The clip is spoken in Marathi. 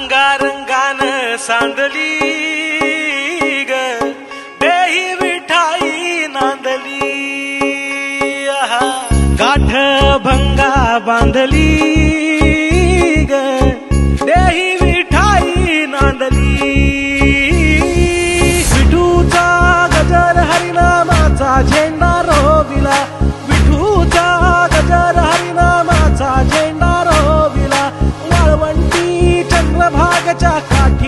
रंगारंगान सांडली ग. देही विठाई नांदली. आहा. गाठ भंगा बांधली ग. देही विठाई नांदली. विठूचा गजर हरिनामाचा झेंडा वाळवंटी चंद्रभागच्या